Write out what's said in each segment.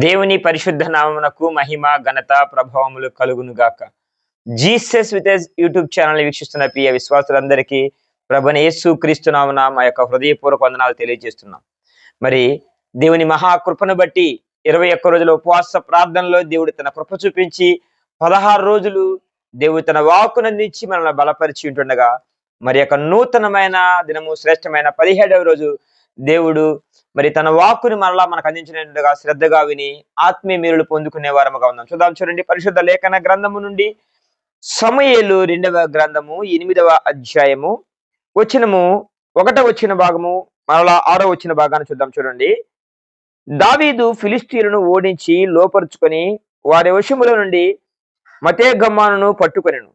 దేవుని పరిశుద్ధ నామమునకు మహిమ ఘనత ప్రభావములు కలుగును గాక జీసస్ విత్ యూట్యూబ్ ఛానల్ వీక్షిస్తున్న ప్రియ విశ్వాసులందరికీ ప్రభుని యేసు క్రీస్తు నామన మా యొక్క హృదయపూర్వక వందనాలు తెలియజేస్తున్నాం. మరి దేవుని మహాకృపను బట్టి ఇరవై ఒక్క రోజుల ఉపవాస ప్రార్థనలో దేవుడు తన కృప చూపించి పదహారు రోజులు దేవుడు తన వాక్కునందించి మనల్ని బలపరిచి ఉంటుండగా మరి యొక్క నూతనమైన దినము శ్రేష్టమైన పదిహేడవ రోజు దేవుడు మరి తన వాక్కుని మరలా మనకు అందించినట్టుగా శ్రద్ధగా విని ఆత్మీయ మీరులు పొందుకునే వారముగా ఉన్నాం. చూద్దాం చూడండి. పరిశుద్ధ లేఖన గ్రంథము నుండి సమయలు రెండవ గ్రంథము ఎనిమిదవ అధ్యాయము వచ్చినము ఒకట వచ్చిన భాగము మరలా ఆరో వచ్చిన భాగాన్ని చూద్దాం చూడండి. దావీదు ఫిలిస్తీన్లను ఓడించి లోపరుచుకొని వారి వశముల నుండి మతే పట్టుకొనిను.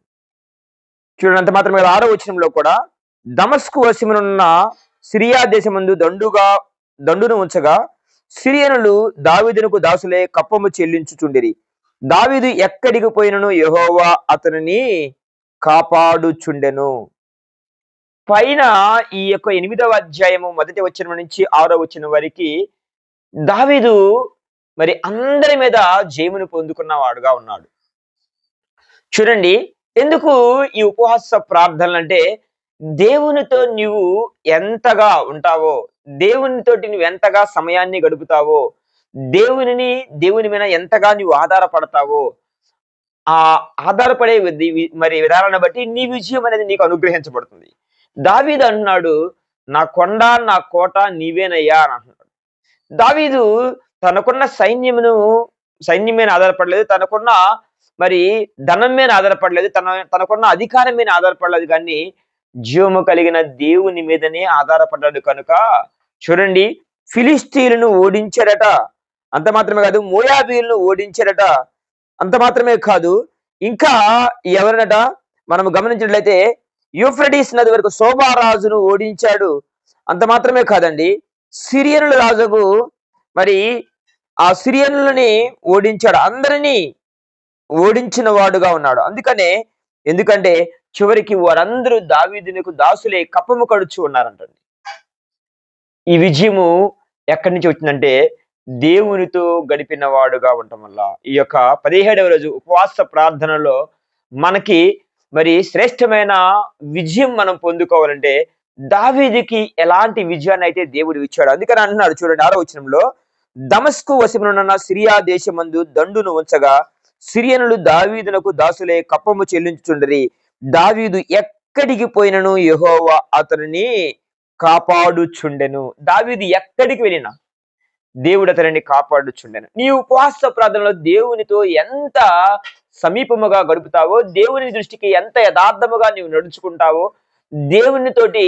చూడండి అంత మాత్రమే ఆరో వచనంలో కూడా దమస్కు వశమునున్న సిరియా దేశమందు దండుగా దండును ఉంచగా సిరియనులు దావీదునకు దాసులే కప్పము చెల్లించుచుండిరి. దావీదు ఎక్కడికి పోయినను? యెహోవా అతనిని కాపాడుచుండెను. పైన ఈ యొక్క ఎనిమిదవ అధ్యాయము మొదటి వచ్చిన నుంచి ఆరో వచ్చిన వరకు దావీదు మరి అందరి మీద జయమును పొందుకున్న వాడుగా ఉన్నాడు. చూడండి ఎందుకు ఈ ఉపవాస ప్రార్థనలు అంటే దేవునితో నీవు ఎంతగా ఉంటావో దేవునితోటి నువ్వు ఎంతగా సమయాన్ని గడుపుతావో దేవునిని దేవుని మీద ఎంతగా నువ్వు ఆధారపడతావో ఆ ఆధారపడే వి- మరి విధానాన్ని బట్టి నీ విజయం అనేది నీకు అనుగ్రహించబడుతుంది. దావీదు అంటున్నాడు నా కొండ నా కోట నీవేనయ్యా అని అంటున్నాడు. దావీదు తనకున్న సైన్యమును సైన్యం మీద ఆధారపడలేదు తనకున్న మరి ధనం మీద ఆధారపడలేదు తన తనకున్న అధికారం మీద ఆధారపడలేదు కానీ జీవము కలిగిన దేవుని మీదనే ఆధారపడ్డాడు కనుక చూడండి ఫిలిస్తీన్లను ఓడించారట. అంత మాత్రమే కాదు మోయాబీలను ఓడించారట. అంత మాత్రమే కాదు ఇంకా ఎవరినట? మనం గమనించినట్లయితే యూఫ్రటీస్ నది వరకు శోభారాజును ఓడించాడు. అంత మాత్రమే కాదండి సిరియనుల రాజుకు మరి ఆ సిరియనులని ఓడించాడు. అందరినీ ఓడించిన వాడుగా ఉన్నాడు. అందుకనే ఎందుకంటే చివరికి వారందరూ దావీదునికి దాసులే కప్పము కడుచు ఉన్నారంటండి. ఈ విజయము ఎక్కడి నుంచి వచ్చిందంటే దేవునితో గడిపిన వాడుగా ఉండటం వల్ల. ఈ యొక్క పదిహేడవ రోజు ఉపవాస ప్రార్థనలో మనకి మరి శ్రేష్టమైన విజయం మనం పొందుకోవాలంటే దావీదికి ఎలాంటి విజయాన్ని అయితే దేవుడు ఇచ్చాడు అందుకని అంటున్నాడు చూడండి ఆరో వచనంలో దమస్కు వశమునున్న సిరియా దేశమందు దండును ఉంచగా సిరియనులు దావీదునకు దాసులే కప్పము చెల్లించుచుండరి. దావీదు ఎక్కడికి పోయినను? యహోవా అతనిని కాపాడుచుండెను. దావీదు ఎక్కడికి వెళ్ళినా దేవుడు అతనిని కాపాడుచుండెను. నీ ఉపవాస ప్రార్థనలో దేవునితో ఎంత సమీపముగా గడుపుతావో దేవుని దృష్టికి ఎంత యథార్థముగా నీవు నడుచుకుంటావో దేవునితోటి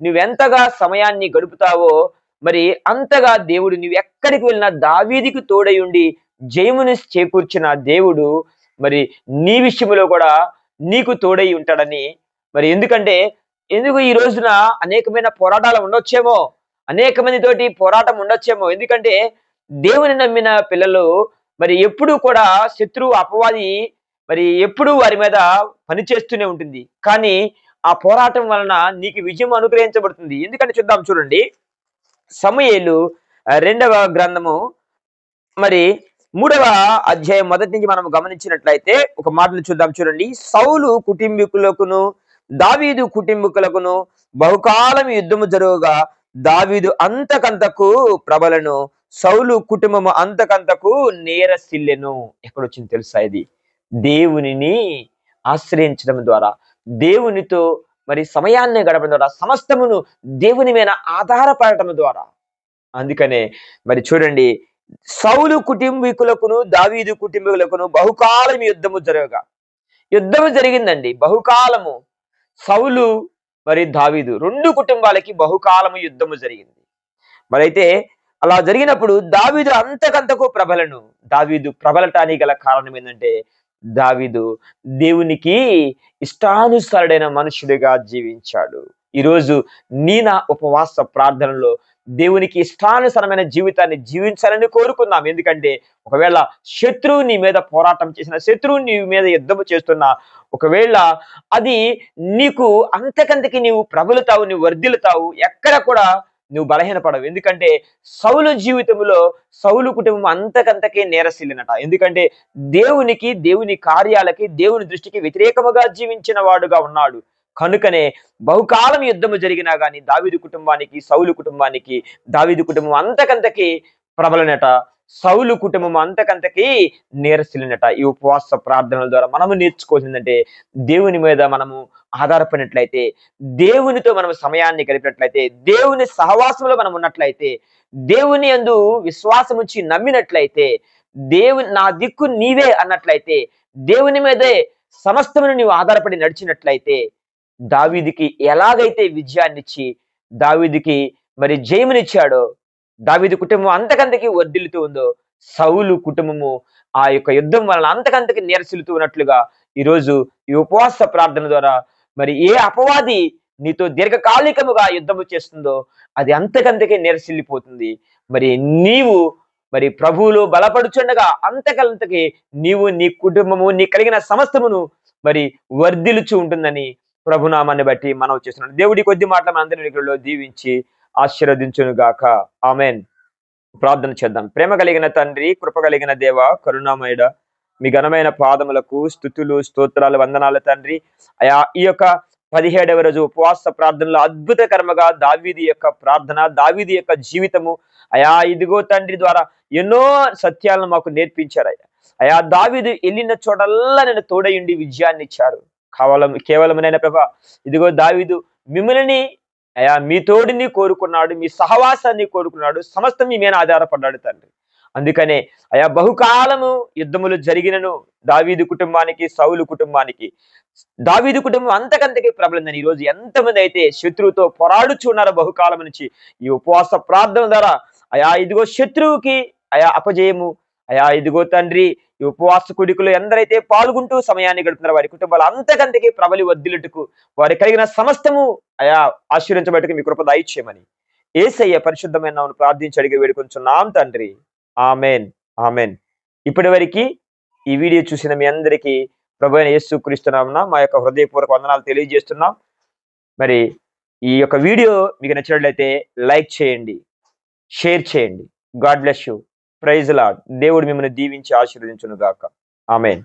నువ్వెంతగా సమయాన్ని గడుపుతావో మరి అంతగా దేవుడు నువ్వు ఎక్కడికి వెళ్ళినా దావీదికి తోడై ఉండి జయముని చేకూర్చిన దేవుడు మరి నీ విషయంలో కూడా నీకు తోడై ఉంటాడని. మరి ఎందుకంటే ఎందుకు ఈ రోజున అనేకమైన పోరాటాలు ఉండొచ్చేమో? అనేక మందితోటి పోరాటం ఉండొచ్చేమో? ఎందుకంటే దేవుని నమ్మిన పిల్లలు మరి ఎప్పుడూ కూడా శత్రువు అపవాది మరి ఎప్పుడూ వారి మీద పనిచేస్తూనే ఉంటుంది. కానీ ఆ పోరాటం వలన నీకు విజయం అనుగ్రహించబడుతుంది. ఎందుకంటే చూద్దాం చూడండి. సమయలు రెండవ గ్రంథము. మరి మూడవ అధ్యాయం మొదటి నుంచి మనం గమనించినట్లయితే ఒక మాటను చూద్దాం చూడండి. సౌలు కుటుంబీకులకును దావీదు కుటుంబీకులకును బహుకాలం యుద్ధము జరుగుగా దావీదు అంతకంతకు ప్రబలను. సౌలు కుటుంబము అంతకంతకు నేరసిల్లెను. ఎక్కడొచ్చింది తెలుసా ఇది? దేవునిని ఆశ్రయించడం ద్వారా. దేవునితో మరి సమయాన్ని గడపడం ద్వారా సమస్తమును దేవుని మీద ఆధారపడటం ద్వారా. అందుకనే మరి చూడండి సౌలు కుటుంబీకులకును దావీదు కుటుంబీకులకును బహుకాలం యుద్ధము జరగగా యుద్ధము జరిగిందండి. బహుకాలము సౌలు మరి దావీదు రెండు కుటుంబాలకి బహుకాలము యుద్ధము జరిగింది. మరి అయితే అలా జరిగినప్పుడు దావీదు అంతకంతకు ప్రబలను. దావీదు ప్రబలటానికి గల కారణం ఏంటంటే దావీదు దేవునికి ఇష్టానుసారుడైన మనుషుడిగా జీవించాడు. ఈరోజు నీ నా ఉపవాస ప్రార్థనలో దేవునికి ఇష్టానుసరమైన జీవితాన్ని జీవించాలని కోరుకుందాం. ఎందుకంటే ఒకవేళ శత్రువు నీ మీద పోరాటం చేసిన శత్రువు నీ మీద యుద్ధము చేస్తున్నా ఒకవేళ అది నీకు అంతకంతకి నీవు ప్రబలుతావు నువ్వు వర్ధిల్లుతావు ఎక్కడ కూడా నువ్వు బలహీనపడవు. ఎందుకంటే సౌలు జీవితంలో సౌలు కుటుంబం అంతకంతకే నేరసిల్లినట ఎందుకంటే దేవునికి దేవుని కార్యాలకి దేవుని దృష్టికి వ్యతిరేకముగా జీవించిన వాడుగా ఉన్నాడు. కనుకనే బహుకాలం యుద్ధము జరిగినా గాని దావిదు కుటుంబానికి సౌలు కుటుంబానికి దావిదు కుటుంబం అంతకంతకి ప్రబలనట. సౌలు కుటుంబం అంతకంతకి నీరసిలినట ఈ ఉపవాస ప్రార్థనల ద్వారా మనము నేర్చుకోవాల్సిందంటే దేవుని మీద మనము ఆధారపడినట్లయితే దేవునితో మనం సమయాన్ని గడిపినట్లయితే దేవుని సహవాసంలో మనం ఉన్నట్లయితే దేవుని యందు విశ్వాసం ఉంచి నమ్మినట్లయితే దేవుని నా దిక్కు నీవే అన్నట్లయితే దేవుని మీదే సమస్తమును నీవు ఆధారపడి నడిచినట్లయితే దావీదికి ఎలాగైతే విజయాన్నిచ్చి దావీదికి మరి జయమునిచ్చాడో దావీది కుటుంబం అంతకంతకి వర్ధిల్లుతూ ఉందో సౌలు కుటుంబము ఆ యొక్క యుద్ధం వలన అంతకంతకి నిరసిల్లుతూ ఉన్నట్లుగా ఈరోజు ఈ ఉపవాస ప్రార్థన ద్వారా మరి ఏ అపవాది నీతో దీర్ఘకాలికముగా యుద్ధము చేస్తుందో అది అంతకంతకే నిరసిల్లిపోతుంది. మరి నీవు మరి ప్రభువులో బలపడుచుండగా అంతకంతకి నీవు నీ కుటుంబము నీ కలిగిన సమస్తమును మరి వర్ధిలుచు ఉంటుందని ప్రభునామాన్ని బట్టి మనం చేస్తున్నాం దేవుడి కొద్ది మాటలు మనందరిలో దీవించి ఆశీర్వదించునుగాక. ఆమెన్. ప్రార్థన చేద్దాం. ప్రేమ కలిగిన తండ్రి కృప కలిగిన దేవ కరుణామయుడ మీ ఘనమైన పాదములకు స్థుతులు స్తోత్రాలు వందనాలు తండ్రి. అయా ఈ యొక్క పదిహేడవ రోజు ఉపవాస ప్రార్థనలో అద్భుతకరముగా దావీది యొక్క ప్రార్థన దావీది యొక్క జీవితము. అయా ఇదిగో తండ్రి ద్వారా ఎన్నో సత్యాలను మాకు నేర్పించారు అయ్యా అయా దావీదు వెళ్ళిన చోటల్లా నేను తోడయుండి విజయాన్ని ఇచ్చారు. కేవలం కేవలమైన ప్రభా ఇదిగో దావీదు మిమ్మల్ని అయా మీ తోడిని కోరుకున్నాడు మీ సహవాసాన్ని కోరుకున్నాడు సమస్తం మీ మీద ఆధారపడ్డాడు తండ్రి. అందుకనే అయా బహుకాలము యుద్ధములు జరిగినను దావీదు కుటుంబానికి సౌలు కుటుంబానికి. దావీదు కుటుంబం అంతకంతకి ప్రబలిందని ఈ రోజు ఎంతమంది అయితే శత్రువుతో పోరాడుచున్నారో బహుకాలం నుంచి ఈ ఉపవాస ప్రార్థన ద్వారా అయా ఇదిగో శత్రువుకి అయా అపజయము. అయా ఇదిగో తండ్రి ఈ ఉపవాస కుడికులు ఎందరైతే పాల్గొంటూ సమయాన్ని గడుపుతున్నారు వారి కుటుంబాలు అంతకంతకి ప్రబలి వద్దిలుటకు వారి కలిగిన సమస్తము అయా ఆశీర్వించబట్టుకు మీ కృప దాయిచ్చేయమని ఏసయ్య పరిశుద్ధమైన నామను ప్రార్థించి అడిగి వేడుకొంచున్నాం తండ్రి. ఆమెన్. ఆమెన్. ఇప్పటి వరకు ఈ వీడియో చూసిన మీ అందరికీ ప్రభు అయిన యేసు క్రీస్తునామన మా యొక్క హృదయపూర్వక వందనాలు తెలియజేస్తున్నాం. మరి ఈ యొక్క వీడియో మీకు నచ్చినట్లయితే లైక్ చేయండి షేర్ చేయండి. God bless you. Praise lord దేవుడు మిమ్మల్ని దీవించి ఆశీర్వదించును గాక ఆమెన్